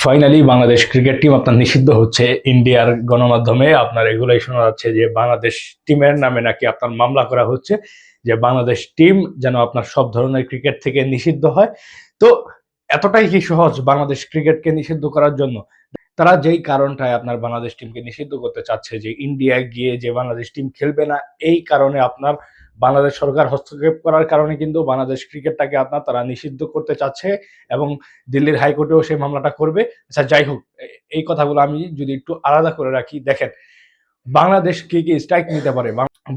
Finally Bangladesh cricket team আপনার নিষিদ্ধ হচ্ছে। ইন্ডিয়ার গণমাধ্যমে আপনার এগুলোই শোনা যাচ্ছে যে বাংলাদেশ টিমের নামে নাকি আপনার মামলা করা হচ্ছে, যে বাংলাদেশ টিম যেন আপনার সব ধরনের ক্রিকেট থেকে নিষিদ্ধ হয়। তো এতটাই কি সহজ বাংলাদেশ ক্রিকেটকে নিষিদ্ধ করার জন্য? তারা যেই কারণটায় আপনার বাংলাদেশ টিমকে নিষিদ্ধ করতে চাচ্ছে যে ইন্ডিয়ায় গিয়ে যে বাংলাদেশ টিম খেলবে না, এই কারণে আপনার বাংলাদেশ সরকার হস্তক্ষেপ করার কারণে কিন্তু বাংলাদেশ ক্রিকেটটাকে আপনার তারা নিষিদ্ধ করতে চাচ্ছে এবং দিল্লির হাইকোর্টেও সেই মামলাটা করবে। আচ্ছা যাই হোক এই কথাগুলো আমি যদি একটু আলাদা করে রাখি, দেখেন বাংলাদেশ কি কি স্ট্রাইক নিতে পারে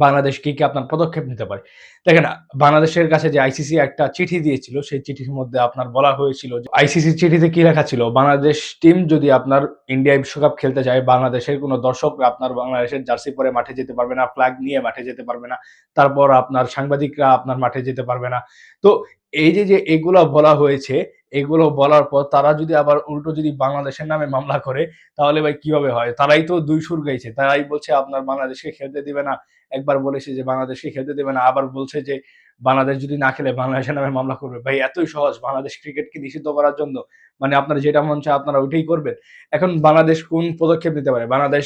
বাংলাদেশ কি কি আপনার পদক্ষেপ নিতে পারে। দেখেন, বাংলাদেশের কাছে যে আইসিসি একটা চিঠি দিয়েছিল, সেই চিঠির মধ্যে আপনার বলা হয়েছিল যে আইসিসি চিঠিতে কি লেখা ছিল? বাংলাদেশ টিম যদি আপনার ইন্ডিয়া বিশ্বকাপ খেলতে যায় বাংলাদেশের কোনো দর্শক আপনার বাংলাদেশের জার্সি পরে মাঠে যেতে পারবে না ফ্ল্যাগ নিয়ে মাঠে যেতে পারবে না, তারপর আপনার সাংবাদিকরা আপনার মাঠে যেতে পারবে না। তো এই যে যে এগুলো বলা হয়েছে, এগুলো বলার পর তারা যদি আবার উল্টো যদি বাংলাদেশের নামে মামলা করে, তাহলে ভাই কীভাবে হয়? তারাই তো দুই সুর গাইছে, তারাই বলছে আপনার বাংলাদেশকে খেলতে দিবে না, একবার বলেছে যে বাংলাদেশকে খেলতে দেবে না, আবার বলছে যে বাংলাদেশ যদি না খেলে বাংলাদেশের নামে মামলা করবে। ভাই, এতই সহজ, বাংলাদেশ ক্রিকেটকে নিষিদ্ধ করার জন্য। মানে আপনার যেটা মন চায় আপনারা ওইটাই করবেন। এখন বাংলাদেশ কোন পদক্ষেপ নিতে পারে? বাংলাদেশ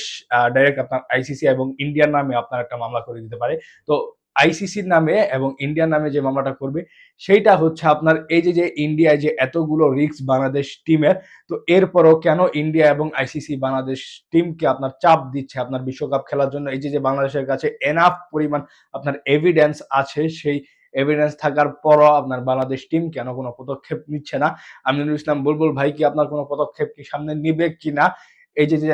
ডাইরেক্ট আপনার আইসিসি এবং ইন্ডিয়ার নামে আপনার একটা মামলা করে দিতে পারে। তো আইসিসির নামে এবং ইন্ডিয়ার নামে যে মামলাটা করবে, সেইটা হচ্ছে আপনার এই যে যে ইন্ডিয়ায় যে এতগুলো রিস্ক বাংলাদেশ টিমের তো এরপরও কেন ইন্ডিয়া এবং আইসিসি বাংলাদেশ টিমকে আপনার চাপ দিচ্ছে আপনার বিশ্বকাপ খেলার জন্য? এই যে যে বাংলাদেশের কাছে এনাফ পরিমাণ আপনার এভিডেন্স আছে, সেই এভিডেন্স থাকার পরও আপনার বাংলাদেশ টিম কেন কোনো পদক্ষেপ নিচ্ছে না? আমিনুল ইসলাম বুলবুল ভাই কি আপনার কোনো পদক্ষেপ কি সামনে নিবে কিনা? এই যে যে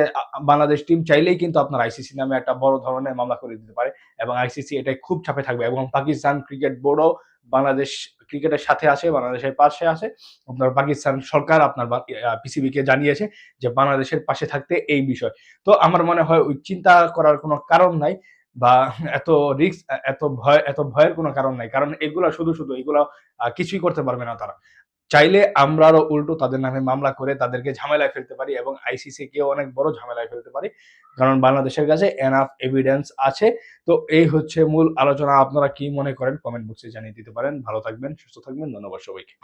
বাংলাদেশ টিম চাইলেই কিন্তু আপনার আইসিসি নামে একটা বড় ধরনের মামলা করে দিতে পারে এবং আইসিসি এটাই খুব চাপে থাকবে এবং পাকিস্তান ক্রিকেট বোর্ডও বাংলাদেশ ক্রিকেটের সাথে আছে, বাংলাদেশের পাশে আছে। আপনার পাকিস্তান সরকার আপনার পিসিবি কে জানিয়েছে যে বাংলাদেশের পাশে থাকতে এই বিষয়। তো আমার মনে হয় ওই চিন্তা করার কোনো কারণ নাই বা এত রিস্ক এত ভয়, এত ভয়ের কোনো কারণ নাই। কারণ এগুলা শুধু শুধু এগুলা কিছুই করতে পারবে না তারা। চাইলে আমরা আরও উল্টো তাদের নামে মামলা করে তাদেরকে ঝামেলায় ফেলতে পারি এবং আইসিসি কেও অনেক বড় ঝামেলায় ফেলতে পারি। কারণ বাংলাদেশের কাছে এনাফ এভিডেন্স আছে। তো এই হচ্ছে মূল আলোচনা। আপনারা কি মনে করেন? কমেন্ট বক্সে জানিয়ে দিতে পারেন। ভালো থাকবেন, সুস্থ থাকবেন। ধন্যবাদ সবাইকে।